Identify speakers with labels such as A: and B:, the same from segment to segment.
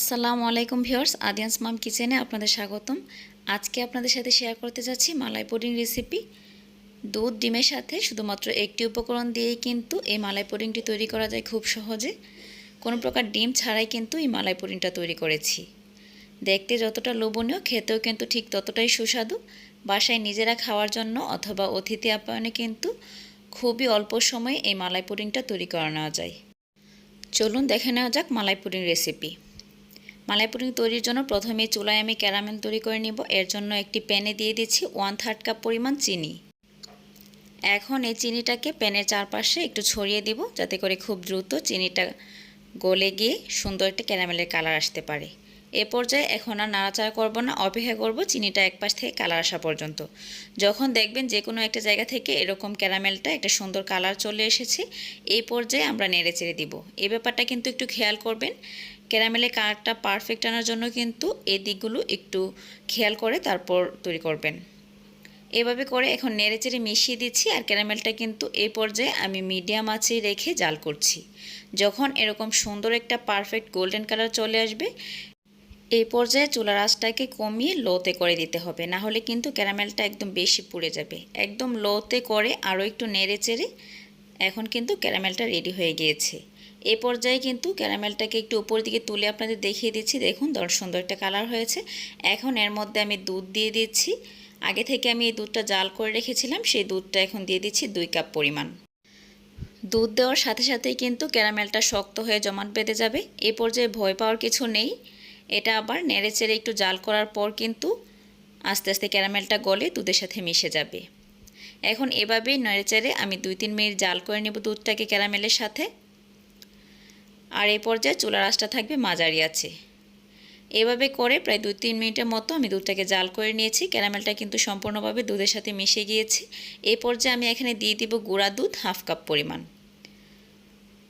A: আসসালামু আলাইকুম ভিউয়ার্স, আদিয়ান্স মাম কিচেনে আপনাদের স্বাগতম। আজকে আপনাদের সাথে শেয়ার করতে যাচ্ছি মালাই পুডিং রেসিপি। দুধ, ডিমের সাথে শুধুমাত্র একটি উপকরণ দিয়েই কিন্তু এই মালাই পুডিংটি তৈরি করা যায় খুব সহজে। কোনো প্রকার ডিম ছাড়াই কিন্তু এই মালাই পুডিংটা তৈরি করেছি। দেখতে যতটা লোভনীয়, খেতেও কিন্তু ঠিক ততটাই সুস্বাদু। বাসায় নিজেরা খাওয়ার জন্য অথবা অতিথি আপ্যায়নে কিন্তু খুবই অল্প সময়ে এই মালাই পুডিংটা তৈরি করা নেওয়া যায়। চলুন দেখে নেওয়া যাক malai pudding recipe. Malai pudding তৈরির জন্য প্রথমে চুলায় আমি ক্যারামেল তৈরি করে নিব। এর জন্য একটি প্যানে দিয়ে দিচ্ছি ওয়ান থার্ড কাপ পরিমাণ চিনি। এখন এই চিনিটাকে প্যানের চারপাশে একটু ছড়িয়ে দিব যাতে করে খুব দ্রুত চিনিটা গলে গিয়ে সুন্দর একটা ক্যারামেলের কালার আসতে পারে। এ পর্যায়ে এখন আর নাড়াচাড়া করব না, অপেক্ষা করব চিনিটা এক পাশ থেকে কালার আসা পর্যন্ত। যখন দেখবেন যে কোনো একটা জায়গা থেকে এরকম ক্যারামেলটা একটা সুন্দর কালার চলে এসেছে, এই পর্যায়ে আমরা নেড়ে চেড়ে দিব। এই ব্যাপারটা কিন্তু একটু খেয়াল করবেন ক্যারামেলের কালারটা পারফেক্ট আনার জন্য কিন্তু এই দিকগুলো একটু খেয়াল করে তারপর তৈরি করবেন। এভাবে করে এখন নেড়েচেড়ে মিশিয়ে দিচ্ছি আর ক্যারামেলটা কিন্তু এই পর্যায়ে আমি মিডিয়াম আঁচে রেখে জাল করছি। যখন এরকম সুন্দর একটা পারফেক্ট গোল্ডেন কালার চলে আসবে, এই পর্যায়ে চুলার আঁচটাকে কমিয়ে লোতে করে দিতে হবে। না হলে কিন্তু ক্যারামেলটা একদম বেশি পুড়ে যাবে। একদম লোতে করে আরও একটু নেড়েচেড়ে এখন কিন্তু ক্যারামেলটা রেডি হয়ে গিয়েছে। এই পর্যায়ে কিন্তু ক্যারামেলটাকে একটু উপর দিকে তুলে আপনাদের দেখিয়ে দিচ্ছি। দেখুন, দর সুন্দর একটা কালার হয়েছে। এখন এর মধ্যে আমি দুধ দিয়ে দিচ্ছি। আগে থেকে আমি এই দুধটা জাল করে রেখেছিলাম, সেই দুধটা এখন দিয়ে দিচ্ছি দুই কাপ পরিমাণ। দুধ দেওয়ার সাথে সাথেই কিন্তু ক্যারামেলটা শক্ত হয়ে জমাট বেঁধে যাবে। এ পর্যায়ে ভয় পাওয়ার কিছু নেই। এটা আবার নেড়ে চেড়ে একটু জাল করার পর কিন্তু আস্তে আস্তে ক্যারামেলটা গলে দুধের সাথে মিশে যাবে। এখন এভাবেই নেড়ে চেড়ে আমি দুই তিন মিনিট জাল করে নেব দুধটাকে ক্যারামেলের সাথে। আর এই পর্যায়ে চুলার আঁচটা থাকবে মাঝারি আছে। এভাবে করে প্রায় দুই তিন মিনিটের মতো আমি দুধটাকে জাল করে নিয়েছি। ক্যারামেলটা কিন্তু সম্পূর্ণভাবে দুধের সাথে মিশে গিয়েছে। এই পর্যায়ে আমি এখানে দিয়ে দিব গুঁড়া দুধ হাফ কাপ পরিমাণ।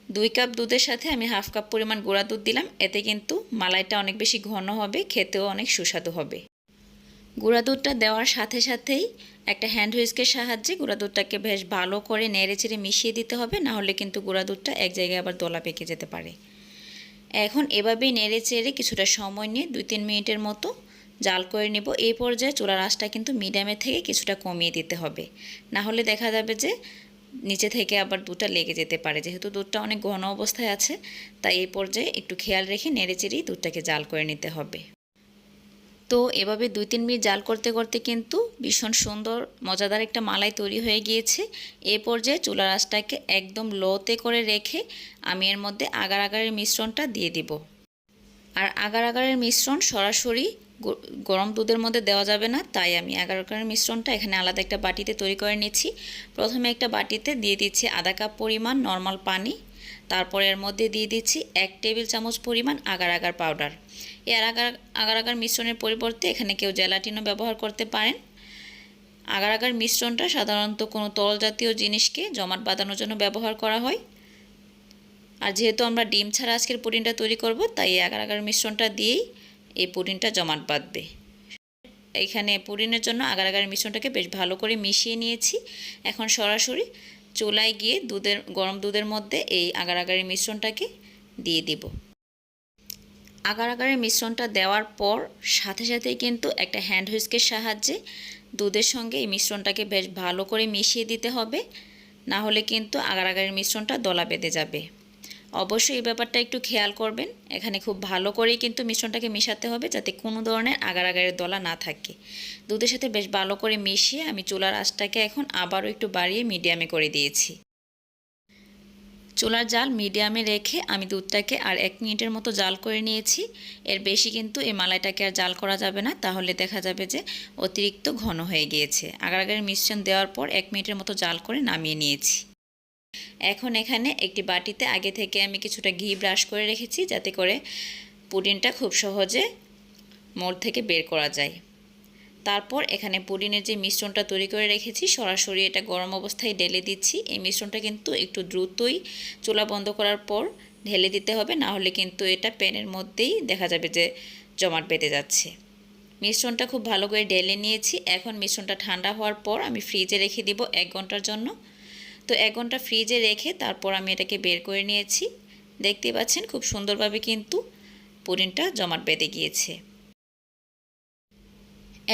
A: দুই কাপ দুধের সাথে আমি হাফ কাপ পরিমাণ গুঁড়া দুধ দিলাম। এতে কিন্তু মালাইটা অনেক বেশি ঘন হবে, খেতেও অনেক সুস্বাদু হবে। গুঁড়া দুধটা দেওয়ার সাথে সাথেই একটা হ্যান্ড হুইস্কের সাহায্যে গুঁড়া দুধটাকে বেশ ভালো করে নেড়ে চেড়ে মিশিয়ে দিতে হবে, না হলে কিন্তু গুঁড়া দুধটা এক জায়গায় আবার দোলা পেকে যেতে পারে। এখন এভাবেই নেড়ে চেড়ে কিছুটা সময় নিয়ে দুই তিন মিনিটের মতো জাল করে নেব। এই পর্যায়ে চুলার আঁচটা কিন্তু মিডিয়ামের থেকে কিছুটা কমিয়ে দিতে হবে। না হলে দেখা যাবে যে নিচে থেকে আবার দুধটা লেগে যেতে পারে। যেহেতু দুধটা অনেক ঘন অবস্থায় আছে, তাই এই পর্যায়ে একটু খেয়াল রেখে নেড়ে চেড়েই দুধটাকে জাল করে নিতে হবে। তো এভাবে দুই তিন মিনিট জাল করতে করতে কিন্তু ভীষণ সুন্দর, মজাদার একটা মালাই তৈরি হয়ে গিয়েছে। এ পর্যায়ে চুলার আঁচটাকে একদম লোতে করে রেখে আমি এর মধ্যে আগার আগারের মিশ্রণটা দিয়ে দিব। আর আগার আগারের মিশ্রণ সরাসরি গরম দুধের মধ্যে দেওয়া যাবে না, তাই আমি আগার আগারের মিশ্রণটা এখানে আলাদা একটা বাটিতে তৈরি করে নিচ্ছি। প্রথমে একটা বাটিতে দিয়ে দিচ্ছি আধা কাপ পরিমাণ নর্মাল পানি তারপর এর মধ্যে দিয়ে দিচ্ছি এক টেবিল চামচ পরিমাণ আগার আগার পাউডার। এই আগার আগার আগার মিশ্রণের পরিবর্তে এখানে কেউ জেলাটিনও ব্যবহার করতে পারেন। আগার আগার মিশ্রণটা সাধারণত কোনো তরল জাতীয় জিনিসকে জমাট বাঁধানোর জন্য ব্যবহার করা হয়। আর যেহেতু আমরা ডিম ছাড়া আজকের পুডিনটা তৈরি করব, তাই এই আগার আগার মিশ্রণটা দিয়েই এই পুডিনটা জমাট বাঁধবে। এখানে পুডিনের জন্য আগার আগার মিশ্রণটাকে বেশ ভালো করে মিশিয়ে নিয়েছি। এখন সরাসরি চুলায় গিয়ে দুধের, গরম দুধের মধ্যে এই আগার আগারের মিশ্রণটাকে দিয়ে দিব। আগার আগারের মিশ্রণটা দেওয়ার পর সাথে সাথেই কিন্তু একটা হ্যান্ড হুইস্কের সাহায্যে দুধের সঙ্গে এই মিশ্রণটাকে বেশ ভালো করে মিশিয়ে দিতে হবে। না হলে কিন্তু আগার আগারের মিশ্রণটা দলা বেঁধে যাবে। অবশ্যই এই ব্যাপারটা একটু খেয়াল করবেন। এখানে খুব ভালো করেই কিন্তু মিশ্রণটাকে মেশাতে হবে যাতে কোনো ধরনের আগার আগারের দলা না থাকে। দুধের সাথে বেশ ভালো করে মিশিয়ে আমি চুলার আঁচটাকে এখন আবারও একটু বাড়িয়ে মিডিয়ামে করে দিয়েছি। চুলার জাল মিডিয়ামে রেখে আমি দুধটাকে আর এক মিনিটের মতো জাল করে নিয়েছি। এর বেশি কিন্তু এই মালাইটাকে আর জাল করা যাবে না। তাহলে দেখা যাবে যে অতিরিক্ত ঘন হয়ে গিয়েছে। আগার আগারের মিশ্রণ দেওয়ার পর এক মিনিটের মতো জাল করে নামিয়ে নিয়েছি। এখন এখানে একটি বাটিতে আগে থেকে আমি কিছুটা ঘি ব্রাশ করে রেখেছি যাতে করে পুডিনটা খুব সহজে মোড় থেকে বের করা যায়। তারপর এখানে পুডিনের যে মিশ্রণটা তৈরি করে রেখেছি, সরাসরি এটা গরম অবস্থায় ঢেলে দিচ্ছি। এই মিশ্রণটা কিন্তু একটু দ্রুতই চুলা বন্ধ করার পর ঢেলে দিতে হবে, না হলে কিন্তু এটা প্যানের মধ্যেই দেখা যাবে যে জমাট বেঁধে যাচ্ছে। মিশ্রণটা খুব ভালো করে ঢেলে নিয়েছি। এখন মিশ্রণটা ঠান্ডা হওয়ার পর আমি ফ্রিজে রেখে দিব এক ঘণ্টার জন্য। তো এক ঘণ্টা ফ্রিজে রেখে তারপর আমি এটাকে বের করে নিয়েছি। দেখতে পাচ্ছেন খুব সুন্দরভাবে কিন্তু পুডিংটা জমাট বেঁধে গিয়েছে।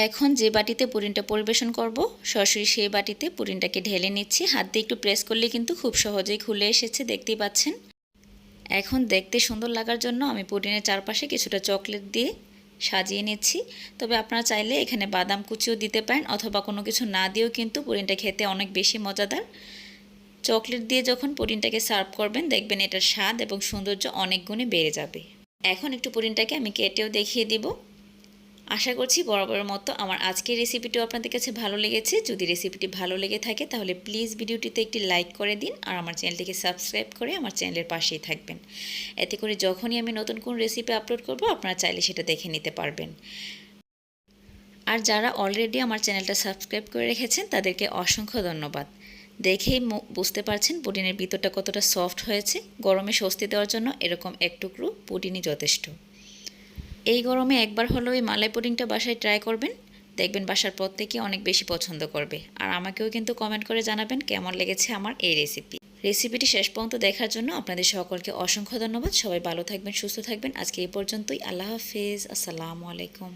A: এখন যে বাটিতে পুডিংটা পরিবেশন করব, সরাসরি সেই বাটিতে পুডিংটাকে ঢেলে নিচ্ছি। হাত দিয়ে একটু প্রেস করলে কিন্তু খুব সহজেই খুলে এসেছে, দেখতেই পাচ্ছেন। এখন দেখতে সুন্দর লাগার জন্য আমি পুডিংয়ের চারপাশে কিছুটা চকলেট দিয়ে সাজিয়ে নিচ্ছি। তবে আপনারা চাইলে এখানে বাদাম কুচিও দিতে পারেন, অথবা কোনো কিছু না দিয়েও কিন্তু পুডিংটা খেতে অনেক বেশি মজাদার। চকলেট দিয়ে যখন পুডিংটাকে সার্ভ করবেন, দেখবেন এটার স্বাদ এবং সৌন্দর্য অনেক গুণে বেড়ে যাবে। এখন একটু পুডিংটাকে আমি কেটেও দেখিয়ে দিব। আশা করছি বরাবরের মতো আমার আজকের রেসিপিটিও আপনাদের কাছে ভালো লেগেছে। যদি রেসিপিটি ভালো লেগে থাকে, তাহলে প্লিজ ভিডিওটিতে একটি লাইক করে দিন আর আমার চ্যানেলটিকে সাবস্ক্রাইব করে আমার চ্যানেলের পাশেই থাকবেন। এতে করে যখনই আমি নতুন কোন রেসিপি আপলোড করব, আপনারা চাইলে সেটা দেখে নিতে পারবেন। আর যারা অলরেডি আমার চ্যানেলটা সাবস্ক্রাইব করে রেখেছেন, তাদেরকে অসংখ্য ধন্যবাদ। দেখেই বুঝতে পারছেন পুডিনের ভিতরটা কতটা সফট হয়েছে। গরমে স্বস্তি দেওয়ার জন্য এরকম এক টুকরো পুডিনই যথেষ্ট। এই গরমে একবার হলেও এই মালাই পুডিংটা বাসায় ট্রাই করবেন। দেখবেন বাসার প্রত্যেকে অনেক বেশি পছন্দ করবে। আর আমাকেও কিন্তু কমেন্ট করে জানাবেন কেমন লেগেছে আমার এই রেসিপি রেসিপিটি শেষ পর্যন্ত দেখার জন্য আপনাদের সকলকে অসংখ্য ধন্যবাদ। সবাই ভালো থাকবেন, সুস্থ থাকবেন। আজকে এই পর্যন্তই। আল্লাহ হাফেজ। আসসালামু আলাইকুম।